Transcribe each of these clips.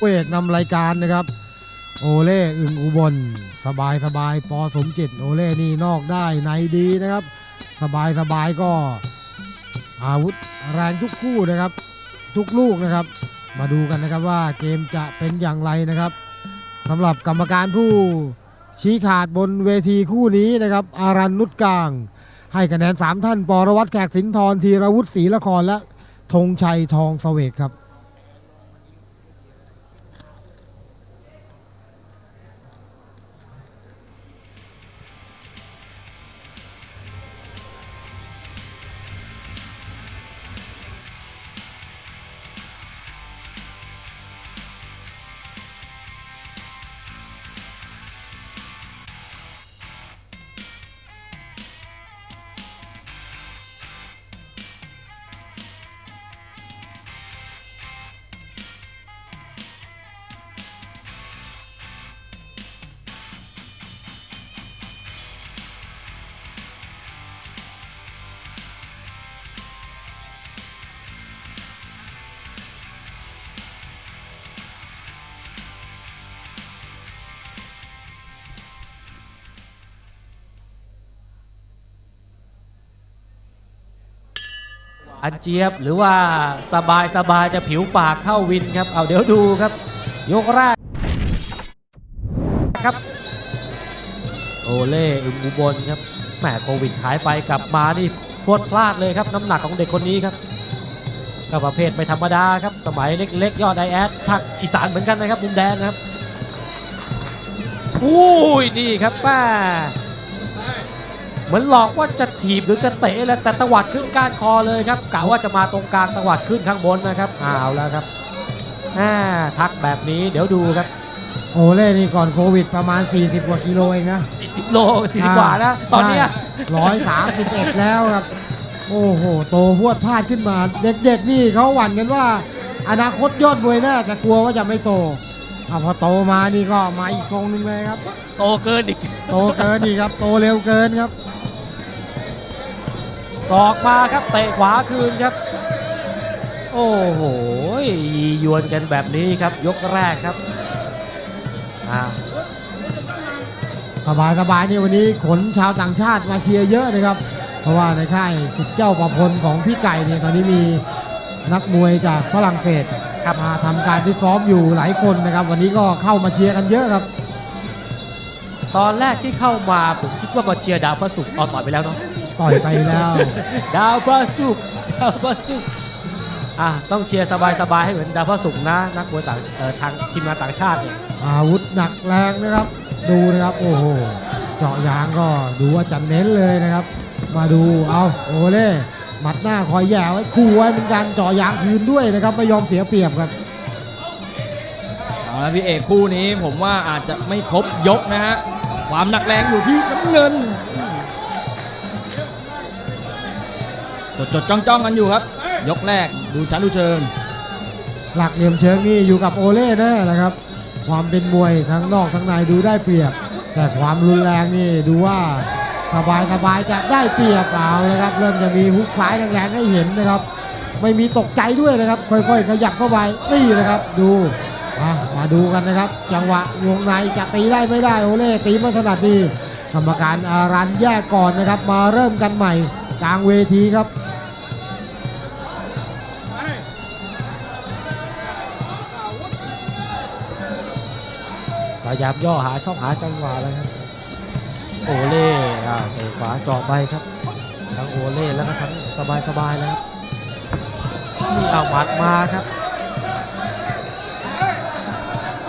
เวกนำรายการนะครับ โอเล่อึงอุบล สบายสบายปอสมจิตโอเล่นี่นอกได้ในดีนะครับ สบายสบายก็อาวุธแรงทุกคู่นะครับ ทุกลูกนะครับ มาดูกันนะครับว่าเกมจะเป็นอย่างไรนะครับสำหรับกรรมการผู้ชี้ขาดบนเวทีคู่นี้นะครับ อารันนุชกลาง ให้คะแนน 3 ท่าน ปรวัตรแขกสินทรธีรวุฒิศรีละครและธงชัยทองเสวกครับ อันเจี๊ยบหรือว่าสบายสบายจะผิวปากเข้าวินครับ เอาเดี๋ยวดูครับ ยกแรกครับ โอเล่อึมอุบลครับแหมโควิดหายไปกลับมานี่พวดพลาดเลยครับ น้ำหนักของเด็กคนนี้ครับก็ประเภทไม่ธรรมดาครับ สมัยเล็กๆ ยอดไอแอดภาคอีสานเหมือนกันนะครับมุมแดงครับอุ้ยนี่ครับแม่ เหมือนหลอกว่าจะถีบหรือจะเตะแล้วแต่ตวัดขึ้นก้านคอเลยครับกะว่าจะมาตรงกลางตวัดขึ้นข้างบนนะครับอ้าวแล้วครับอ่าทักแบบนี้เดี๋ยวดูครับโอเล่นี่ก่อนโควิดประมาณ 40 กว่ากิโลเองนะ40โล40กว่าแล้วตอนเนี้ยร้อยสามสิบเอ็ดแล้วครับ โอ้โห โตพรวดพลาดขึ้นมา เด็กๆนี่เขาหวั่นกันว่า อนาคตยอดมวยแน่แต่กลัวว่าจะไม่โตอะพอโตมานี่ก็มาอีกทรงหนึ่งเลยครับ โตเกินอีก โตเกินนี่ครับ โตเร็วเกินครับ ศอกมาครับเตะขวาคืนครับ โอ้โหยียวนกันแบบนี้ครับ ยกแรกครับอ่าสบายสบายๆนี่วันนี้ขนชาวต่างชาติมาเชียร์เยอะนะครับ เพราะว่าในค่ายสิทธิ์เจ้าประพลของพี่ไก่เนี่ยตอนนี้มีนักมวยจากฝรั่งเศสครับมาทำการที่ซ้อมอยู่หลายคนนะครับ วันนี้ก็เข้ามาเชียร์กันเยอะครับ ตอนแรกที่เข้ามาผมคิดว่ามาเชียร์ดาวพระศุกร์เอาต่อยไปแล้วเนาะ ต่อยไปแล้ว ดาวพระศุกร์ดาวพระศุกร์อะต้องเชียร์สบายๆให้เหมือนดาวพระศุกร์นะนักมวยต่างเอ่อทางทีมงานต่างชาติเนี่ยอาวุธหนักแรงนะครับ ดูนะครับโอ้โหเจาะยางก็ดูว่าจะเน้นเลยนะครับ มาดูเอาโอเล่หมัดหน้าคอยแย่ไว้คู่ไว้เป็นการเจาะยางคืนด้วยนะครับไม่ยอมเสียเปรียบครับเอาละพี่เอกคู่นี้ผมว่าอาจจะไม่ครบยกนะฮะความหนักแรงอยู่ที่น้ำเงิน จดจดจ้องจ้องกันอยู่ครับ ยกแรกดูชั้นดูเชิง หลักเหลี่ยมเชิงนี่อยู่กับโอเล่แน่แหละครับ ความเป็นมวยทั้งนอกทั้งในดูได้เปรียบ แต่ความรุนแรงนี่ดูว่าสบายสบายจะได้เปรียบเปล่านะครับ เริ่มจะมีฮุกซ้ายแรงๆให้เห็นนะครับ ไม่มีตกใจด้วยนะครับ ค่อยๆ ขยับเข้าไปนี่นะครับดูมาดูกันนะครับ จังหวะวงในจะตีได้ไม่ได้โอเล่ตีไม่ถนัดดีกรรมการอารันแยกก่อนนะครับ มาเริ่มกันใหม่กลางเวทีครับ ยายามย่อหาช่องหาจังหวะแล้วครับโอเล่อ่าเตะขวาจาะไปครับ ทั้งโอเล่แล้วก็ทั้งสบายๆแล้วครับนี่เอาหมัดมาครับ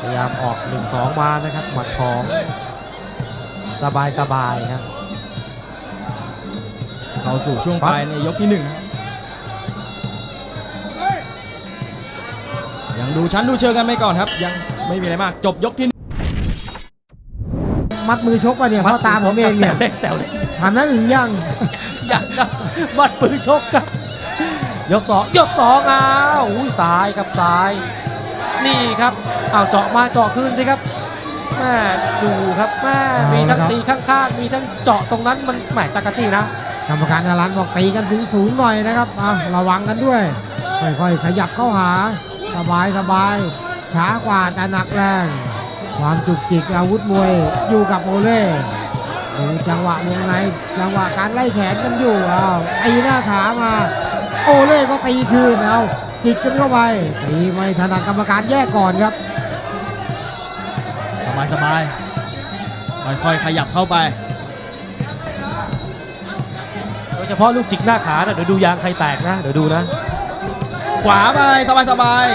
พยายามออก 1-2 มานะครับหมัดของสบายๆครับเข้าสู่ช่วงปลายในยกที่หนึ่งครับยังดูชั้นดูเชิงกันไปก่อนครับ ยังไม่มีอะไรมากจบยกที่ มัดมือชกไปเนี่ยพ่อตาผมเองเนี่ยแซวเล่นแซวเล่นทำนั้นอึงยังอยากนะมัดปืนชกครับ ยกสองยกสองอ้าวอุ้ยซ้ายครับซ้าย นี่ครับเอาวเจาะมาเจาะคืนสิครับแม่ดูครับแม่มีทั้งตีข้างๆมีทั้งเจาะตรงนั้นมันแหมจักรจี้นะกรรมการอารันบอกตีกันถึงสูงหน่อยนะครับอะระวังกันด้วย ค่อยๆขยับเข้าหา สบายสบายช้ากว่าแต่หนักแรง ความจุกจิกอาวุธมวยอยู่กับโอเล่ดูจังหวะวงในจังหวะการไล่แขนกันอยู่อ้าวตีหน้าขามา โอเล่ก็ตีคืนเอาจิกกันเข้าไปตีไม่ถนัดกรรมการแยกก่อนครับ สบายสบายค่อยๆขยับเข้าไปโดยเฉพาะลูกจิกหน้าขานะเดี๋ยวดูยางใครแตกนะเดี๋ยวดูนะ ขวาไปสบายสบาย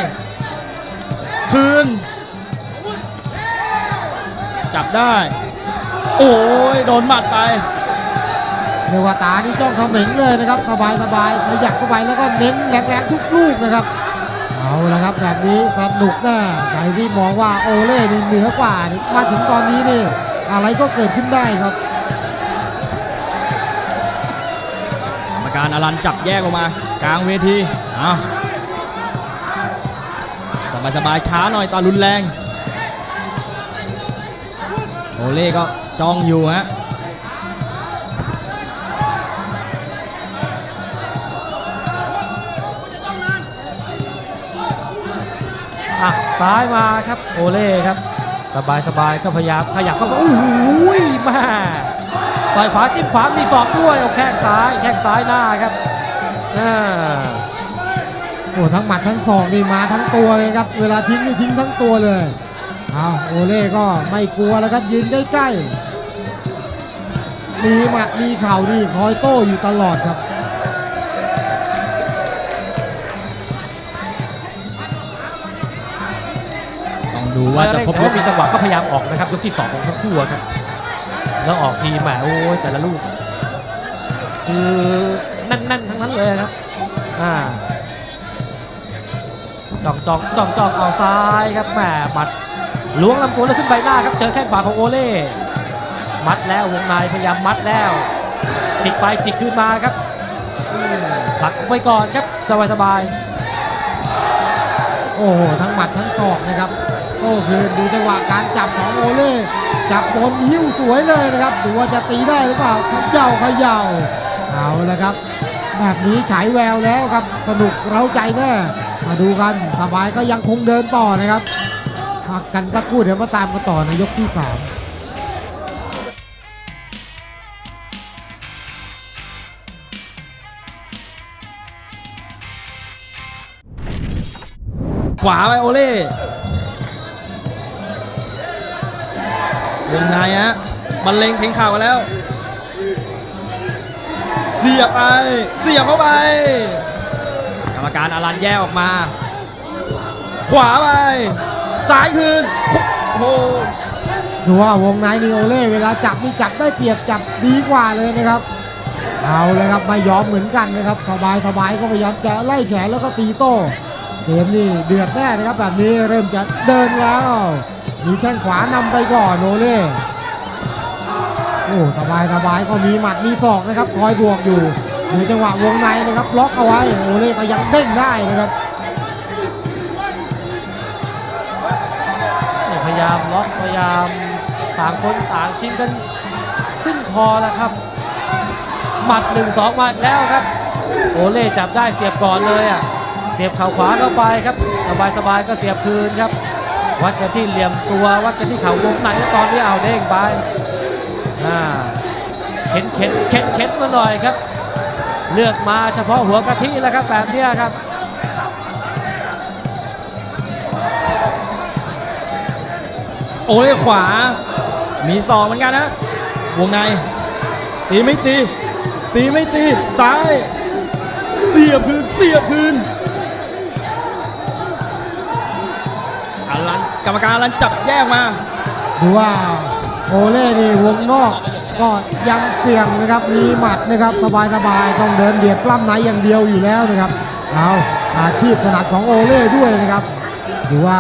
คืน จับได้ โอ้ยโดนหมัดไปเรียกว่าตานี่จ้องเขม็งเลยนะครับสบายสบายขยับเข้าไปแล้วก็เน้นแรงๆทุกลูกนะครับ เอาละครับแบบนี้สนุกแน่ใครที่มองว่าโอเล่นี่เหนือกว่านี่มาถึงตอนนี้นี่อะไรก็เกิดขึ้นได้ครับกรรมการอลันจับแยกออกมากลางเวทีเอาสบายสบายช้าหน่อยตอนรุนแรง โอเล่ก็จ้องอยู่ฮะอะซ้ายมาครับโอเล่ครับ สบายสบายก็พยายามขยับเข้ามาโอ้โหแม่ต่อยขวาจิ้มขวามีศอกด้วยเอาแข้งซ้ายแข้งซ้ายหน้าครับอ่าโอ้ทั้งหมัดทั้งศอกนี่มาทั้งตัวเลยครับ เวลาทิ้งนี่ทิ้งทั้งตัวเลย อาโอเล่ก็ไม่กลัวแล้วครับยืนใกล้ๆ มีหมัดมีเข่านี่คอยโต้อยู่ตลอดครับ ต้องดูว่าจะครบถือว่ามีจังหวะก็พยายามออกนะครับยกที่สองของทั้งคู่อะครับ แล้วออกทีแหมโอ้ยแต่ละลูก คือแน่นๆทั้งนั้นเลยครับอ่าจ้องจ้องจ้องจ้องเอาซ้ายครับแหมหมัด ล้วงลำตัวแล้วขึ้นใบหน้าครับ เจอแข้งขวาของโอเล่ มัดแล้ววงในพยายามมัดแล้ว จิกไปจิกคืนมาครับอืมผลักไปก่อนครับสบายสบายโอ้โหทั้งหมัดทั้งศอกนะครับโอ้คือดูจังหวะการจับของโอเล่จับบนหิ้วสวยเลยนะครับดูว่าจะตีได้หรือเปล่าเขย่าเขย่าเอาละครับ แบบนี้ฉายแววแล้วครับสนุกเร้าใจแน่มาดูกันสบายก็ยังคงเดินต่อนะครับ พักกันสักครู่เดี๋ยวมาตามกันต่อในยกที่สามขวาไปโอเล่วงในฮะบรรเลงเพลงข่าวกันแล้ว เสียบไป เสียบเข้าไป กรรมการอลันแยกออกมา ขวาไป ซ้ายคืนโอ้โหดูว่าวงในนี่โอเล่เวลาจับนี่จับได้เปรียบจับดีกว่าเลยนะครับเอาเลยครับไม่ยอมเหมือนกันนะครับสบายสบายก็พยายามจะไล่แขนแล้วก็ตีโต้เกมนี่เดือดแน่นะครับแบบนี้เริ่มจะเดินแล้วมีแข้งขวานำไปก่อนโอเล่โอ้สบายสบายก็มีหมัดมีศอกนะครับคอยบวกอยู่ดูจังหวะวงในนะครับล็อกเอาไว้โอเล่ก็ยังเด้งได้นะครับ ยายามล็อกพยายามต่างคนต่างชิงกันขึ้นคอแล้วครับ หมัดหนึ่งสองมาแล้วครับ โอเล่จับได้เสียบก่อนเลยอะเสียบเข่าขวาเข้าไปครับสบายสบายก็เสียบคืนครับ วัดกันที่เหลี่ยมตัววัดกันที่เข่าวงในตอนนี้เอาเด้งไปอ่าเข็นเข็นเข็นเข็นมาหน่อยครับ เลือกมาเฉพาะหัวกะทิแล้วครับแบบนี้ครับ โอเล่ขวา มีศอกเหมือนกันนะ วงใน ตีไม่ตี ตีไม่ตี ซ้าย เสียบคืนเสียบคืนอลันกรรมการอลันจับแยกมา ดูว่าโอเล่นี่วงนอกก็ยังเสี่ยงนะครับ มีหมัดนะครับ สบายสบายๆต้องเดินเบียดปล้ำในอย่างเดียวอยู่แล้วนะครับ เอาอาชีพถนัดของโอเล่ด้วยนะครับ ดูว่า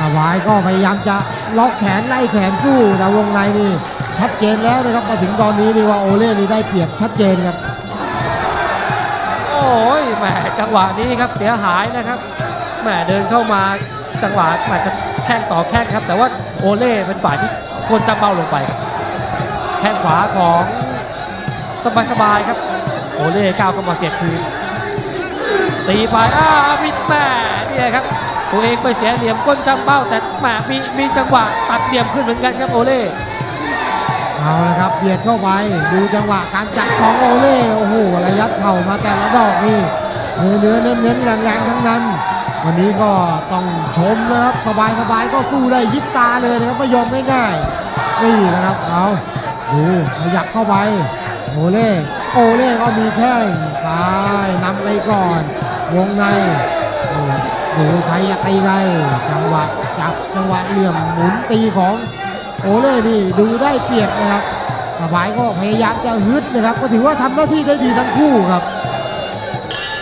สบายก็พยายามจะ ล็อกแขนไล่แขนสู้แต่วงในนี่ชัดเจนแล้วนะครับมาถึงตอนนี้นี่ว่าโอเล่นี่ได้เปรียบชัดเจนครับ โอ้ยแหมจังหวะนี้ครับเสียหายนะครับแหมเดินเข้ามาจังหวะอาจจะแข้งต่อแข้งครับ แต่ว่าโอเล่เป็นฝ่ายที่กดจับเบ้าลงไปครับแข้งขวาของสบายๆครับโอเล่ก้าวเข้ามาเสียบคืนตีไปอ้าวิดแม่เนี่ยครับ ตัวเองไปเสียเหลี่ยมก้นจำเป้าแต่แหมมีมีจังหวะตัดเหลี่ยมขึ้นเหมือนกันครับโอเล่เอาละครับเบียดเข้าไปดูจังหวะการจัดของโอเล่โอ้โหระยัดเข่ามาแต่ละดอกนี่เนื้อเนื้อเน้นเน้นแรงๆทั้งนั้น วันนี้ก็ต้องชมนะครับสบายสบายๆก็สู้ได้ยิบตาเลยนะครับไม่ยอมง่ายๆนี่นะครับเอาดูขยับเข้าไปโอเล่โอเล่ก็มีแข้งซ้ายนำไปก่อน วงใน ดูใครจะตีไงจังหวะจับจังหวะเหลี่ยมหมุนตีของโอเล่นี่ดูได้เปรียบนะครับสบายก็พยายามจะฮึดนะครับ ก็ถือว่าทำหน้าที่ได้ดีทั้งคู่ครับ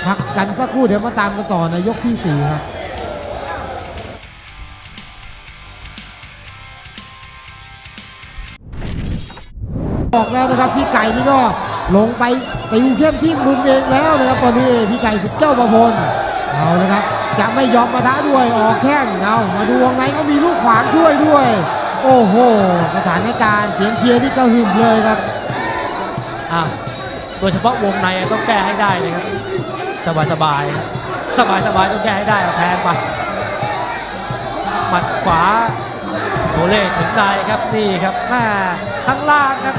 พักกันสักครู่เดี๋ยวมาตามกันต่อในยกที่สี่ครับบอกแล้วนะครับพี่ไก่นี่ก็ลงไปติวเข้มที่มุมเองแล้วนะครับตอนนี้พี่ไก่คือเจ้าประพลเอาลยครับ จะไม่ยอมมาท้าด้วยออกแข้งเอามาดูวงในก็มีลูกขวางช่วยด้วย โอ้โหสถานการณ์เสียงเชียร์นี่ก็หึมเลยครับอ้าโดยเฉพาะวงในต้องแก้ให้ได้เลยครับสบายสบายสบายสบายต้องแก้ให้ได้เอาแทงไปหมัดขวาโอเล่ถึงในครับนี่ครับแม่ข้างล่างครับ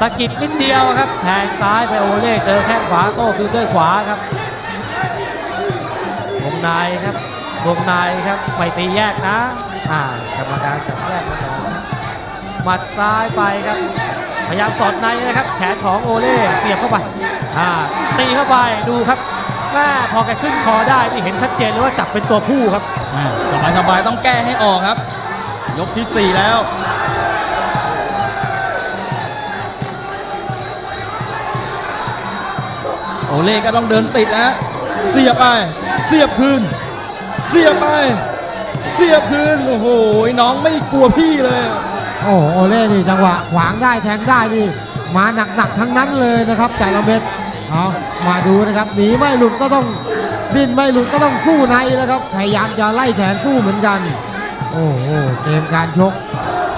สกิดนิดเดียวครับแทงซ้ายไปโอเล่เจอแข้งขวาโต้คืนด้วยขวาครับ ในครับวงในครับไม่ตีแยกนะอ่ากรรมการจับแยกมาแล้วนะหมัดซ้ายไปครับ พยายามสอดในนะครับ แขนของโอเล่เสียบเข้าไปอ่าตีเข้าไปดูครับแม่พอแกขึ้นคอได้นี่เห็นชัดเจนเลยว่าจับเป็นตัวผู้ครับสบายสบายต้องแก้ให้ออกครับ ยกที่ 4 แล้วโอเล่ก็ต้องเดินติดนะ เสียบไป เสียบคืน เสียบไป เสียบคืน โอ้โห น้องไม่กลัวพี่เลย โอ้โหโอเล่นี่จังหวะขวางได้แทงได้นี่ มาหนักๆทั้งนั้นเลยนะครับแต่ละเม็ดเอามาดูนะครับหนีไม่หลุดก็ต้องดิ้นไม่หลุดก็ต้องสู้ในนะครับพยายามจะไล่แขนสู้เหมือนกัน โอ้โหเกมการชก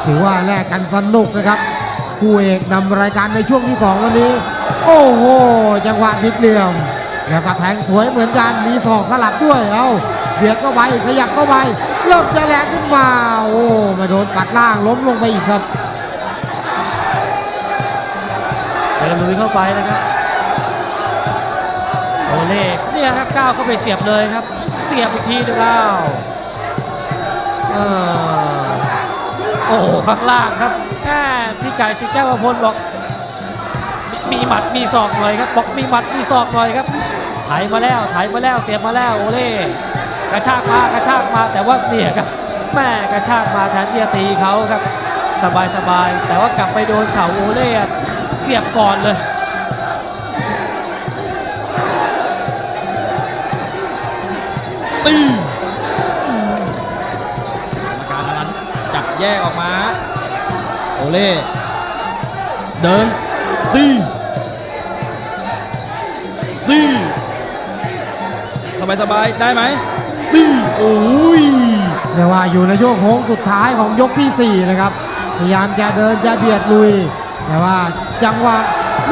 ถือว่าแลกกันสนุกนะครับคู่เอกนำรายการในช่วงที่สองวันนี้ โอ้โห จังหวะพลิกเหลี่ยม แล้วก็แทงสวยเหมือนกันมีศอกสลับด้วยเอาเบียดเข้าไปขยับเข้าไปเริ่มจะแรงขึ้นมาโอ้มาโดนปัดล่างล้มลงไปอีกครับเดินลุยเข้าไปนะครับโอเล่เนี่ยครับก้าวเข้าไปเสียบเลยครับ เสียบอีกทีหนึงก้าวโอ้โหข้างล่างครับแม่พี่ไก่สิแก้วประพลบอกมมีหมัดมีศอกหน่อยครับบอกมีหมัดมีศอกหน่อยครับ ไถมาแล้วไถมาแล้วเสียบมาแล้วโอเล่กระชากมากระชากมาแต่ว่าเนี่ยครับแม่กระชากมาแทนที่จะตีเขาครับสบายสบายๆแต่ว่ากลับไปโดนเข่าโอเล่เสียบก่อนเลยตีกรรมการนั้นจับแยกออกมาโอเล่เดินตี สบายสบายๆได้ไหมตีโอ้ยเรียกว่าอยู่ในช่วงโค้งสุดท้ายของยกที่ 4 นะครับ พยายามจะเดินจะเบียดลุย แต่ว่าจังหวะ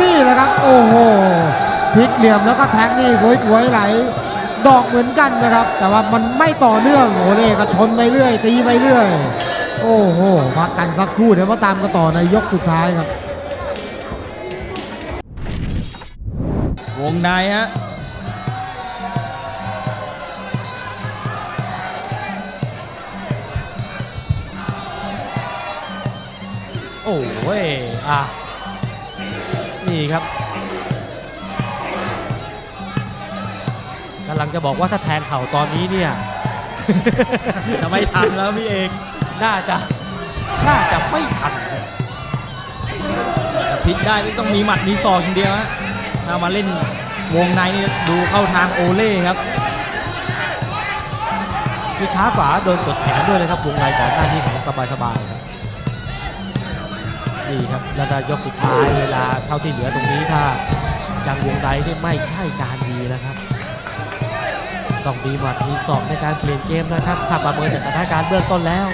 นี่แหละครับ โอ้โหพลิกเหลี่ยมแล้วก็แทงนี่สวยๆไหล ดอกเหมือนกันนะครับ แต่ว่ามันไม่ต่อเนื่องโอเล่ก็ชนไปเรื่อย ตีไปเรื่อย โอ้โหพักกันสักครู่เดี๋ยวมาตามกันต่อในยกสุดท้ายครับ วงในฮะ โอ้ยอะนี่ครับกำลังจะบอกว่าถ้าแทงเข่าตอนนี้เนี่ย จะไม่ทันแล้วพี่เอกน่าจะน่าจะไม่ทันจะพลิกได้ก็ต้องมีหมัดมีศอกอย่างเดียวฮะถ้ามาเล่นวงในนี่ดูเข้าทางโอเล่ครับคือช้ากว่าโดนกดแขนด้วยนะครับวงในก่อนหน้านี้ของสบายสบายๆครับ นี่ครับแล้วยกสุดท้ายเวลาเท่าที่เหลือตรงนี้ถ้าจังวงในนี่ไม่ใช่การดีแล้วครับ ต้องมีหมัดมีศอกในการเปลี่ยนเกมนะครับถ้าประเมินจากสถานการณ์เบื้องต้นแล้ว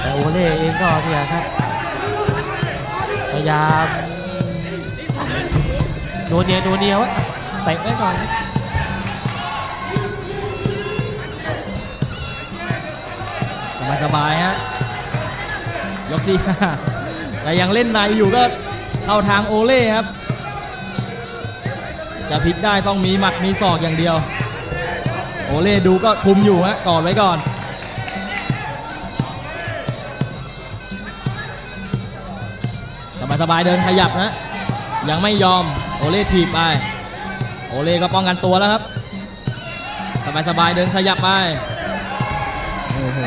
แต่โอเล่เองก็เนี่ยครับพยายามโนเนียโนเนียวเตะไว้ก่อนสบายสบายๆฮะยกที่ห้า แต่ยังเล่นในอยู่ก็เข้าทางโอเล่ครับ จะพลิกได้ต้องมีหมัดมีศอกอย่างเดียว โอเล่ดูก็คุมอยู่ฮะกอดไว้ก่อนสบายสบายๆเดินขยับนะ ยังไม่ยอมโอเล่ถีบไป โอเล่ก็ป้องกันตัวแล้วครับ สบายสบายๆเดินขยับไปโอ้โห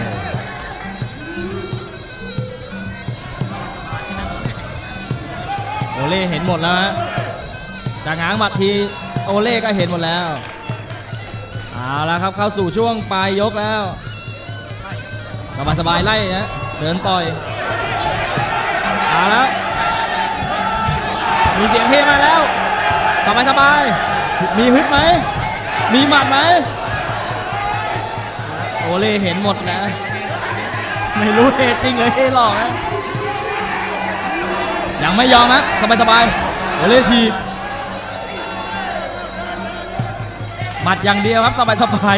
เล่เห็นหมดแล้วฮะจากง้างหมัดทีโอเล่ก็เห็นหมดแล้วเอาละครับเข้าสู่ช่วงปลายยกแล้วสบายสบายไล่นะเดินต่อยเอาแล้วมีเสียงเฮมาแล้วสบายสบายมีฮึดไหมมีหมัดไหมโอเล่เห็นหมดแล้วไม่รู้เฮจริงหรือเฮหลอกนะ ยังไม่ยอมฮะสบายสบายโอเล่ทีหมัดอย่างเดียวครับสบายสบาย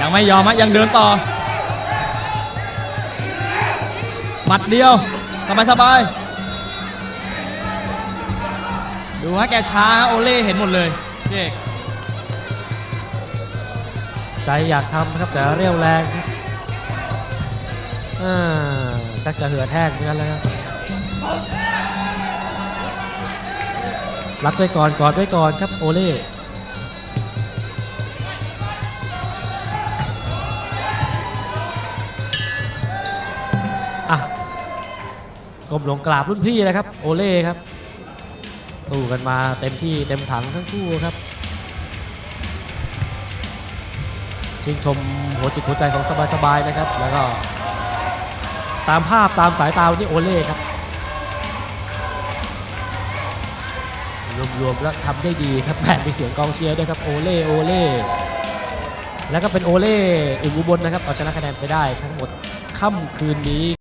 ยังไม่ยอมฮะยังเดินต่อหมัดเดียวสบายสบายดูฮะแกช้าโอเล่เห็นหมดเลยพี่เอกใจอยากทำครับแต่เรียวแรงครับอ่า จักจะเหือแท่งเหมือนกันเลยครับรัดไว้ก่อนกอดไว้ก่อนครับโอเล่อะก้มลงกราบรุ่นพี่เลยครับ โอเล่ครับ สู้กันมาเต็มที่เต็มถังทั้งคู่ครับชื่นชมหัวจิตหัวใจของสบายๆนะครับ แล้วก็ ตามภาพตามสายตาวันนี้โอเล่ครับ รวมๆแล้วทำได้ดีครับแผ่มีเสียงกองเชียร์ด้วยครับโอเล่โอเล่แล้วก็เป็นโอเล่อึ่งอุบลนะครับเอาชนะคะแนนไปได้ทั้งหมดค่ำคืนนี้